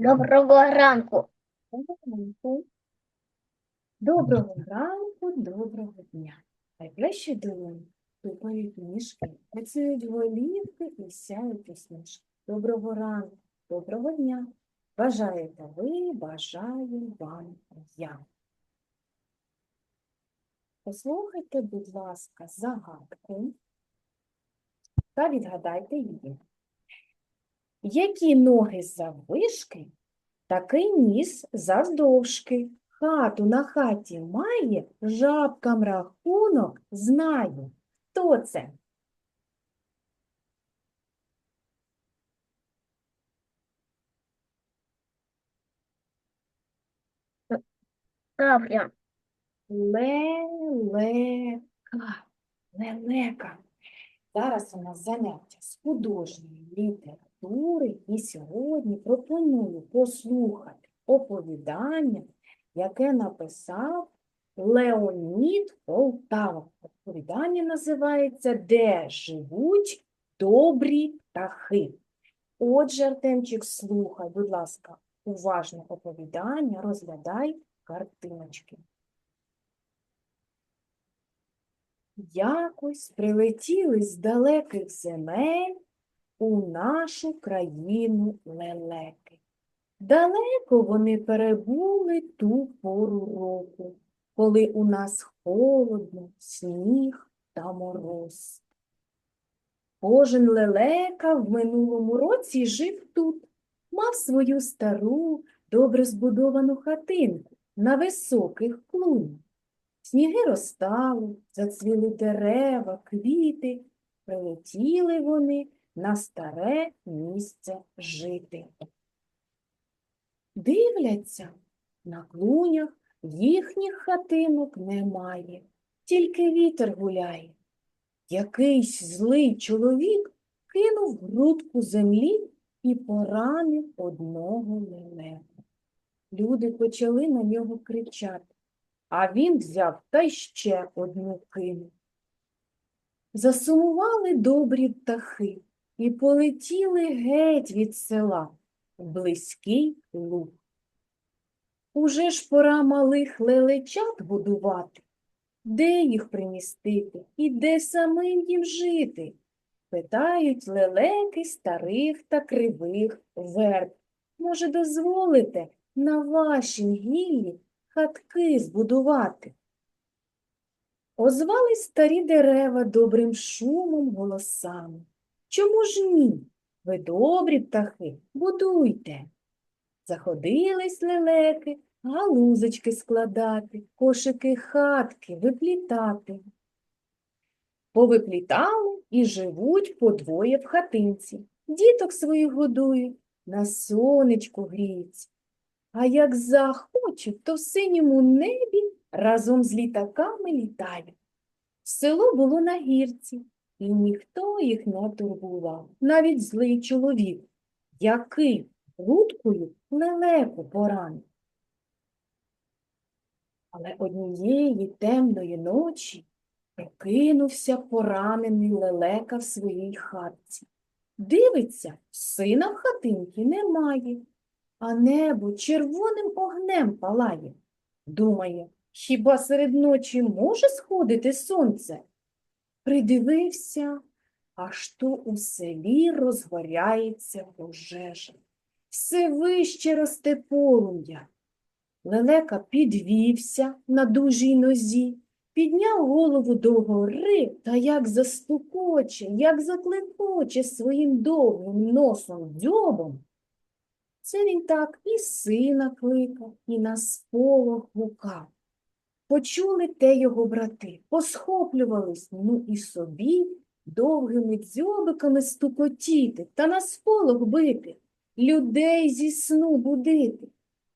Доброго ранку. Доброго ранку, доброго дня. Найближчі долоні тупають ніжки, працюють голівки і сяють усмішки. Доброго ранку, доброго дня. Бажаєте ви, бажаю вам я. Послухайте, будь ласка, загадку та відгадайте її. Які ноги заввишки, такий ніс завдовжки. Хату на хаті має, жабкам рахунок знає. Хто це? Лелека. Лелека. Зараз у нас заняття з художньої літератури, і сьогодні пропоную послухати оповідання, яке написав Леонід Полтава. Оповідання називається Де живуть добрі птахи. Отже, Артемчик, слухай, будь ласка, уважно оповідання, розглядай картиночки. Якось прилетіли з далеких земель у нашу країну лелеки. Далеко вони перебули ту пору року, коли у нас холодно, сніг та мороз. Кожен лелека в минулому році жив тут, мав свою стару, добре збудовану хатинку на високих клунях. Сніги розтали, зацвіли дерева, квіти, прилетіли вони на старе місце жити. Дивляться, на клунях їхніх хатинок немає, тільки вітер гуляє. Якийсь злий чоловік кинув грудку землі і поранив одного лелеку. Люди почали на нього кричати. А він взяв та ще одну кинув. Засумували добрі птахи і полетіли геть від села в близький луг. Уже ж пора малих лелечат будувати. Де їх примістити і де самим їм жити? Питають лелеки старих та кривих верб. Може, дозволите на вашім гіллі хатки збудувати. Озвались старі дерева добрим шумом голосами. Чому ж ні? Ви добрі птахи, будуйте. Заходились лелеки, галузочки складати, кошики хатки виплітати. Повиплітали і живуть подвоє в хатинці. Діток своїх годують, на сонечку гріються. А як захочуть, то в синьому небі разом з літаками літають. Село було на гірці, і ніхто їх не турбував, навіть злий чоловік, який грудкою лелеку поранив. Але однієї темної ночі прокинувся поранений лелека в своїй хатці. Дивиться, сина в хатинці немає а небо червоним огнем палає. Думає, хіба серед ночі може сходити сонце? Придивився, аж то у селі розгоряється пожежа. Все вище росте полум'я. Лелека підвівся на дужій нозі, підняв голову догори та як застукоче, як закликоче своїм довгим носом дзьобом, це він так і сина кликав, і на сполох гукав. Почули те його брати, посхоплювались, ну і собі довгими дзьобиками стукотіти та на сполох бити, людей зі сну будити.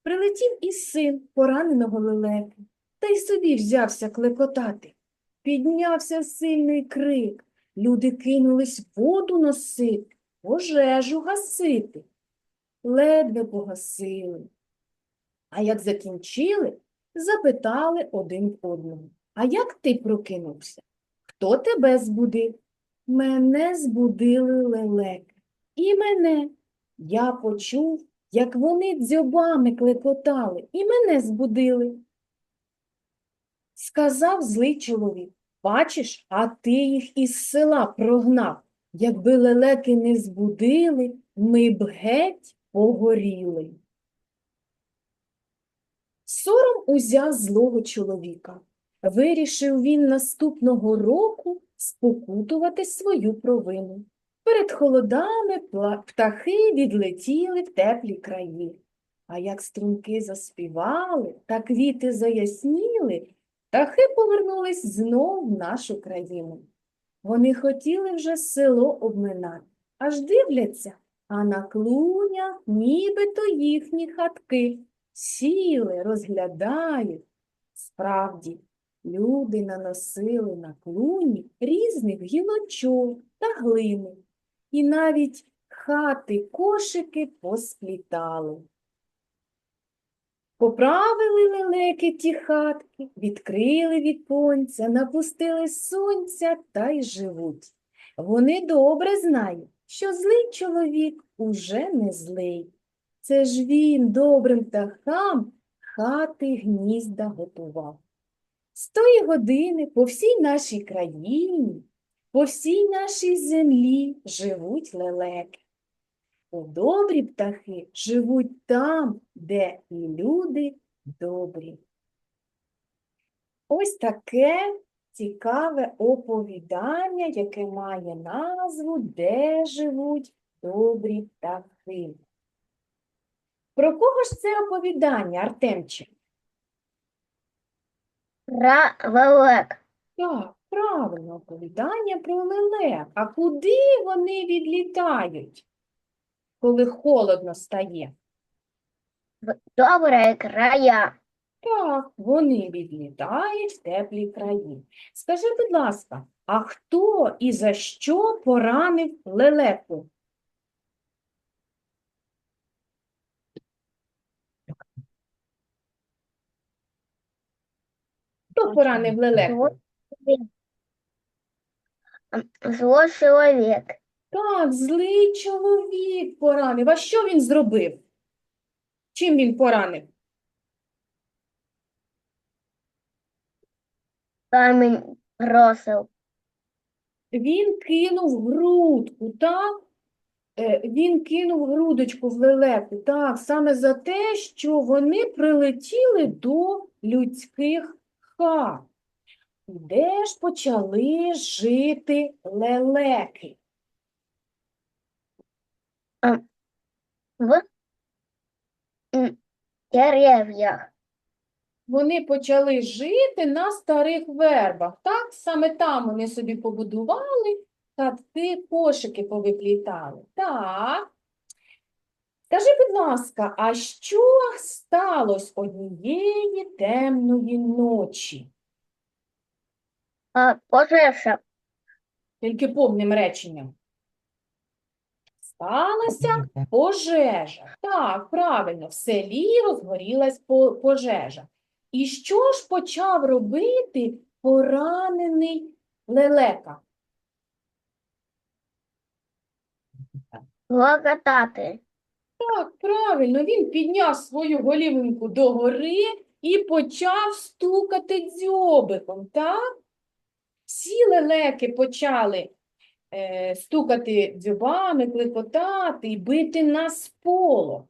Прилетів і син пораненого лелеки, та й собі взявся клекотати. Піднявся сильний крик, люди кинулись воду носити, пожежу гасити ледве погасили. А як закінчили, запитали один в одного. А як ти прокинувся? Хто тебе збудив? Мене збудили лелеки. І мене. Я почув як вони дзьобами клекотали і мене збудили. Сказав злий чоловік, бачиш, а ти їх із села прогнав. Якби лелеки не збудили, ми б геть погоріли. Сором узяв злого чоловіка. Вирішив він наступного року спокутувати свою провину. Перед холодами птахи відлетіли в теплі краї. А як струмки заспівали та квіти заясніли, птахи повернулись знов в нашу країну. Вони хотіли вже село обминати, аж дивляться, а на клунях нібито їхні хатки. Сіли, розглядають. Справді, люди наносили на клуні різних гілочок та глини, і навіть хати кошики посплітали. Поправили лелеки ті хатки, відкрили віконця, напустили сонця та й живуть. Вони добре знають, що злий чоловік уже не злий. Це ж він добрим птахам хати гнізда готував. З тої години по всій нашій країні, по всій нашій землі живуть лелеки. Бо добрі птахи живуть там, де і люди добрі. Ось таке цікаве оповідання, яке має назву Де живуть добрі птахи. Про кого ж це оповідання, Артемчик? Про лелек. Так, правильно, оповідання про лелек. А куди вони відлітають, коли холодно стає? В добрые края. Так, вони відлітають в теплі краї. Скажи, будь ласка, а хто і за що поранив лелеку? Хто поранив лелеку? Злой человек. Так, злий чоловік поранив. А що він зробив? Чим він поранив? Камень бросил. Він кинув грудку, так? Е, Він кинув грудочку в лелеку, так, саме за те, що вони прилетіли до людських хат. Де ж почали жити лелеки? В м, деревьях. Вони почали жити на старих вербах, так? Саме там вони собі побудували, хатки, кошики повиплітали. Так. Скажи, будь ласка, а що сталося однієї темної ночі? А, пожежа. Тільки повним реченням. Сталася пожежа. Так, правильно, в селі розгорілась пожежа. І що ж почав робити поранений лелека? Логотати. Так, правильно, він підняв свою голівинку догори і почав стукати дзьобиком, так? Всі лелеки почали е, стукати дзьобами, клекотати і бити на сполох.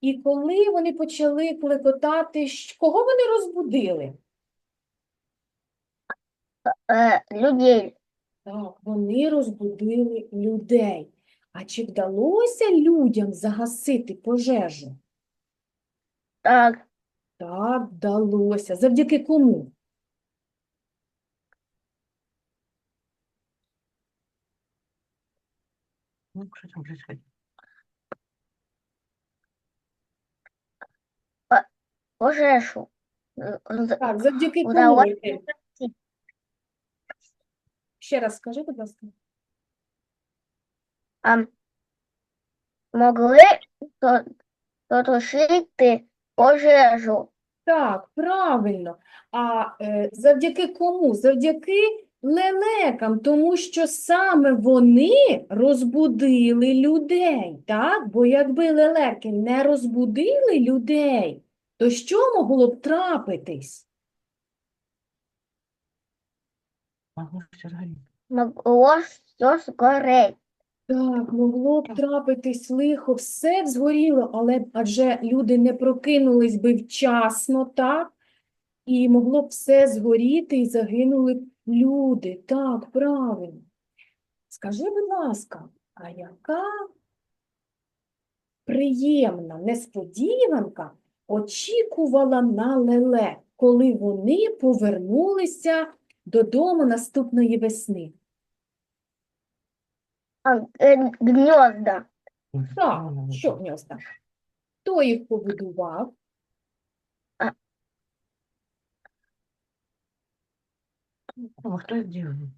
І коли вони почали клекотати, кого вони розбудили? Е, людей. Так, вони розбудили людей. А чи вдалося людям загасити пожежу? Так, Так, вдалося. Завдяки кому? Ну, что там происходит? пожежу. Е, Так, завдяки кому? Вдалося Ще раз скажи, будь ласка. А, могли потушити пожежу. Так, правильно. А е, завдяки кому? Завдяки лелекам, тому що саме вони розбудили людей, так? Бо якби лелеки не розбудили людей, то що могло б трапитись? Могло все згореть. Так, могло б трапитись лихо, все б згоріло, але адже люди не прокинулись би вчасно, так? І могло б все згоріти, і загинули б люди. Так, правильно. Скажи, будь ласка, а яка приємна несподіванка очікувала на Леле, коли вони повернулися додому наступної весни? А, э, гнезда. Так, що гнізда? Хто їх побудував? А кто их делает?